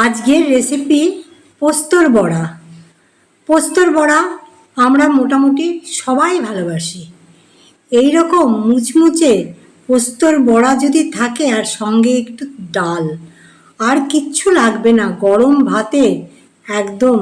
আজকের রেসিপি পোস্তর বড়া। পোস্তর বড়া আমরা মোটামুটি সবাই ভালোবাসি। এই রকম মুচমুচে পোস্তর বড়া যদি থাকে আর সঙ্গে একটু ডাল, আর কিচ্ছু লাগবে না, গরম ভাতে একদম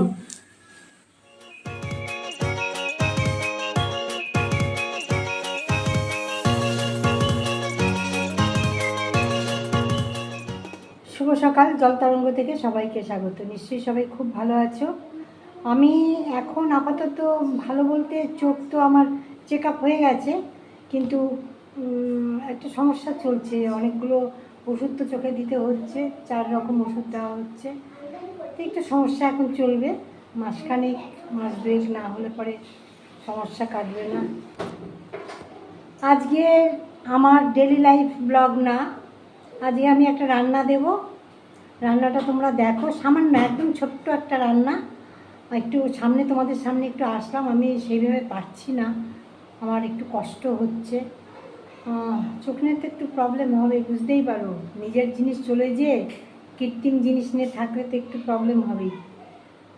শুভ সকাল জল তরঙ্গ থেকে সবাইকে স্বাগত। নিশ্চয়ই সবাই খুব ভালো আছো। আমি এখন আপাতত ভালো বলতে চোখ তো আমার চেক হয়ে গেছে, কিন্তু একটা সমস্যা চলছে। অনেকগুলো ওষুধ তো চোখে দিতে হচ্ছে, চার রকম ওষুধ দেওয়া হচ্ছে। তো একটু সমস্যা এখন চলবে। মাসখানেক, মাস দুয়েক না হলে পরে সমস্যা কাটবে না। আজকে আমার ডেলি লাইফ ব্লগ না। আজকে আমি একটা রান্না দেব। রান্নাটা তোমরা দেখো। সামান্য একদম ছোট্ট একটা রান্না। একটু সামনে তোমাদের সামনে একটু আসলাম। আমি সেইভাবে পারছি না। আমার একটু কষ্ট হচ্ছে। আহ, চোখ নিয়ে তো একটু প্রবলেম হবে বুঝতেই পারো। নিজের জিনিস চলে যেয়ে কৃত্রিম জিনিস নিয়ে থাকলে তো একটু প্রবলেম হবেই।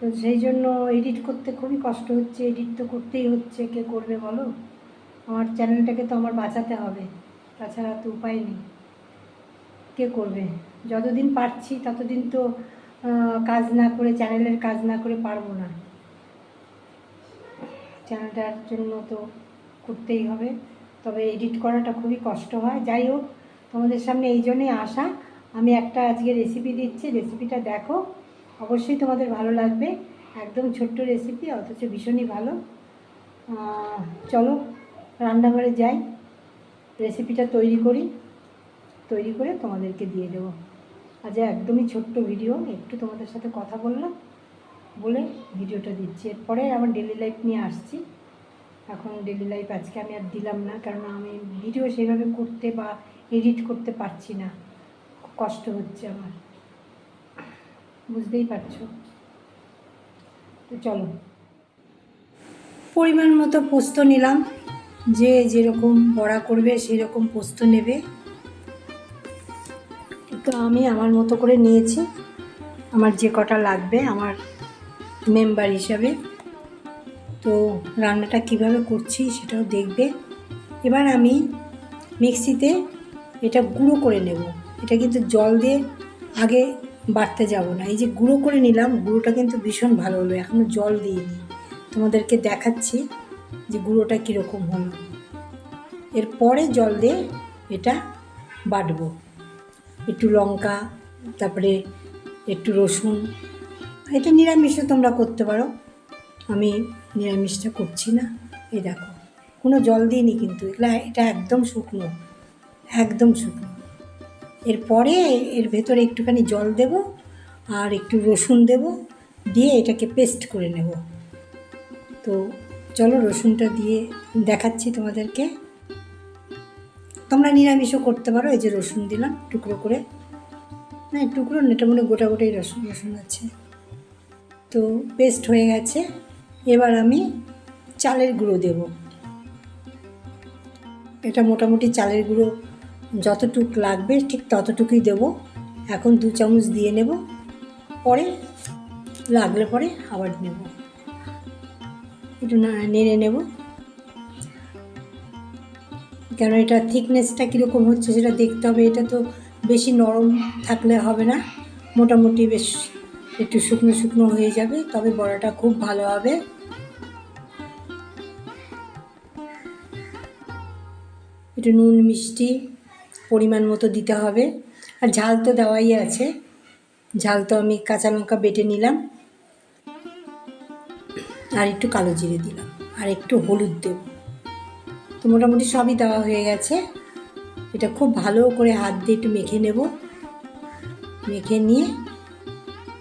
তো সেই জন্য এডিট করতে খুবই কষ্ট হচ্ছে। এডিট তো করতেই হচ্ছে। কে করবে বলো? আমার চ্যানেলটাকে তো আমার বাঁচাতে হবে। তাছাড়া তো উপায় নেই। কে করবে? যতদিন পারছি, ততদিন তো কাজ না করে, চ্যানেলের কাজ না করে পারব না। চ্যানেলটার জন্য তো করতেই হবে। তবে এডিট করাটা খুবই কষ্ট হয়। যাই হোক, তোমাদের সামনে এই জন্যই আসা। আমি একটা আজকে রেসিপি দিচ্ছি। রেসিপিটা দেখো। অবশ্যই তোমাদের ভালো লাগবে। একদম ছোট্ট রেসিপি অথচ ভীষণই ভালো। চলো, রান্নাঘরে যাই। রেসিপিটা তৈরি করি। তৈরি করে তোমাদেরকে দিয়ে দেবো। আজ একদমই ছোট্ট ভিডিও, একটু তোমাদের সাথে কথা বললাম, বলে ভিডিওটা দিচ্ছি। এরপরে আমার ডেলি লাইফ নিয়ে আসছি। এখন ডেলি লাইফ আজকে আমি আর দিলাম না, কারণ আমি ভিডিও সেইভাবে করতে বা এডিট করতে পারছি না। কষ্ট হচ্ছে আমার। বুঝতেই পারছ? তো চলো। পরিমাণ মতো পোস্ত নিলাম। যে যেরকম বড়া করবে সেই রকম পোস্ত নেবে। তো আমি আমার মতো করে নিয়েছি। আমার যে কটা লাগবে আমার মেম্বার হিসাবে। তো রান্নাটা কীভাবে করছি সেটাও দেখবে। এবার আমি মিক্সিতে এটা গুঁড়ো করে নেব। এটা কিন্তু জল দিয়ে আগে বাটতে যাব না। এই যে গুঁড়ো করে নিলাম, গুঁড়োটা কিন্তু ভীষণ ভালো হলো। এখনও জল দিইনি। তোমাদেরকে দেখাচ্ছি যে গুঁড়োটা কীরকম হলো। এরপরে জল দিয়ে এটা বাটবো। একটু লঙ্কা, তারপরে একটু রসুন। এটা নিরামিষও তোমরা করতে পারো। আমি নিরামিষটা করছি না। এই দেখো, কোনো জল দিইনি কিন্তু। এগুলা, এটা একদম শুকনো একদম শুকনো। এরপরে এর ভেতরে একটুখানি জল দেব আর একটু রসুন দেব, দিয়ে এটাকে পেস্ট করে নেব। তো চলো রসুনটা দিয়ে দেখাচ্ছি তোমাদেরকে। তোমরা নিরামিষও করতে পারো, এই যে রসুন দিলাম, টুকরো করে। না টুকরো না এটা মনে গোটা গোটাই রসুন রসুন আছে। তো পেস্ট হয়ে গেছে। এবার আমি চালের গুঁড়ো দেব। এটা মোটামুটি চালের গুঁড়ো যতটুক লাগবে, ঠিক ততটুকুই দেব। এখন দু চামচ দিয়ে নেব। পরে লাগলে পরে আবার নেব। একটু নেড়ে নেব। কেন এটা থিকনেসটা কীরকম হচ্ছে সেটা দেখতে হবে। এটা তো বেশি নরম থাকলে হবে না। মোটামুটি বেশ একটু শুকনো শুকনো হয়ে যাবে, তবে বড়াটা খুব ভালো হবে। একটু নুন, মিষ্টি পরিমাণ মতো দিতে হবে। আর ঝাল তো দেওয়াই আছে। ঝাল তো আমি কাঁচা লঙ্কা বেটে নিলাম। আর একটু কালো জিরে দিলাম। আর একটু হলুদ দেব। তো মোটামুটি সবই দেওয়া হয়ে গেছে। এটা খুব ভালো করে হাত দিয়ে একটু মেখে নেব। মেখে নিয়ে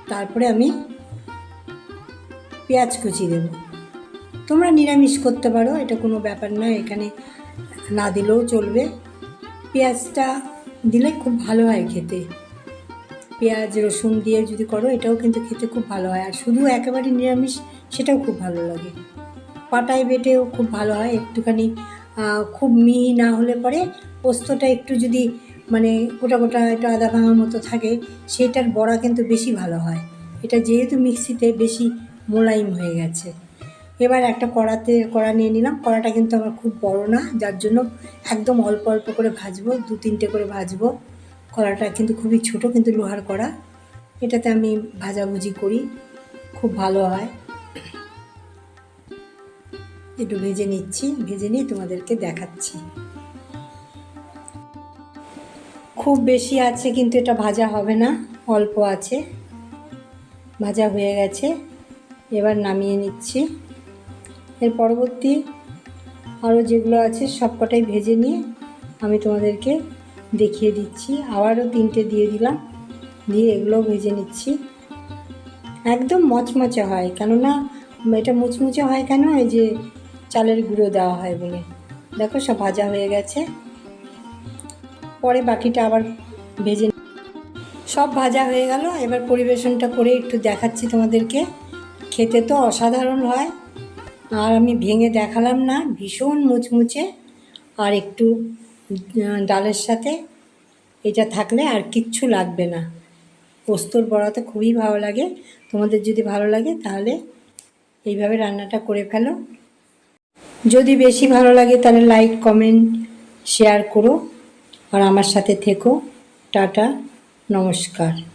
তারপরে আমি পেঁয়াজ কুচি দেব। তোমরা নিরামিষ করতে পারো, এটা কোনো ব্যাপার নয়, এখানে না দিলেও চলবে। পেঁয়াজটা দিলে খুব ভালো হয় খেতে। পেঁয়াজ, রসুন দিয়ে যদি করো, এটাও কিন্তু খেতে খুব ভালো হয়। আর শুধু একেবারে নিরামিষ, সেটাও খুব ভালো লাগে। পাটায় বেটেও খুব ভালো হয়, একটুখানি খুব মিহি না হলে পরে পোস্তটা একটু যদি মানে গোটা গোটা একটা আদা ভাঙার মতো থাকে সেটার বড়া কিন্তু বেশি ভালো হয়। এটা যেহেতু মিক্সিতে বেশি মোলায়েম হয়ে গেছে। এবার একটা কড়াতে, কড়া নিয়ে নিলাম। কড়াটা কিন্তু আমার খুব বড় না, যার জন্য একদম অল্প অল্প করে ভাজবো, দু তিনটে করে ভাজবো। কড়াটা কিন্তু খুবই ছোট, কিন্তু লোহার কড়া। এটাতে আমি ভাজাভুজি করি, খুব ভালো হয়। একটু ভেজে নিচ্ছি, ভেজে নিয়ে তোমাদেরকে দেখাচ্ছি। খুব বেশি আছে কিন্তু এটা ভাজা হবে না, অল্প আছে। ভাজা হয়ে গেছে, এবার নামিয়ে নিচ্ছি। এর পরবর্তী আরও যেগুলো আছে সবকটাই ভেজে নিয়ে আমি তোমাদেরকে দেখিয়ে দিচ্ছি। আবারও তিনটে দিয়ে দিলাম, দিয়ে এগুলোও ভেজে নিচ্ছি। একদম মচমচে হয়, কেননা এটা মুচমুচে হয় কেন? এই যে চালের গুঁড়ো দেওয়া হয় বলে। দেখো সব ভাজা হয়ে গেছে। পরে বাকিটা আবার ভেজে সব ভাজা হয়ে গেল। এবার পরিবেশনটা করে একটু দেখাচ্ছি তোমাদেরকে। খেতে তো অসাধারণ হয়। আর আমি ভেঙে দেখালাম না, ভীষণ মুচমুচে। আর একটু ডালের সাথে এটা থাকলে আর কিচ্ছু লাগবে না। পোস্তর বড়াতে খুবই ভালো লাগে। তোমাদের যদি ভালো লাগে তাহলে এইভাবে রান্নাটা করে ফেলো। যদি বেশি ভালো লাগে তাহলে লাইক কমেন্ট শেয়ার করো। আর আমার সাথে থেকো। টাটা, নমস্কার।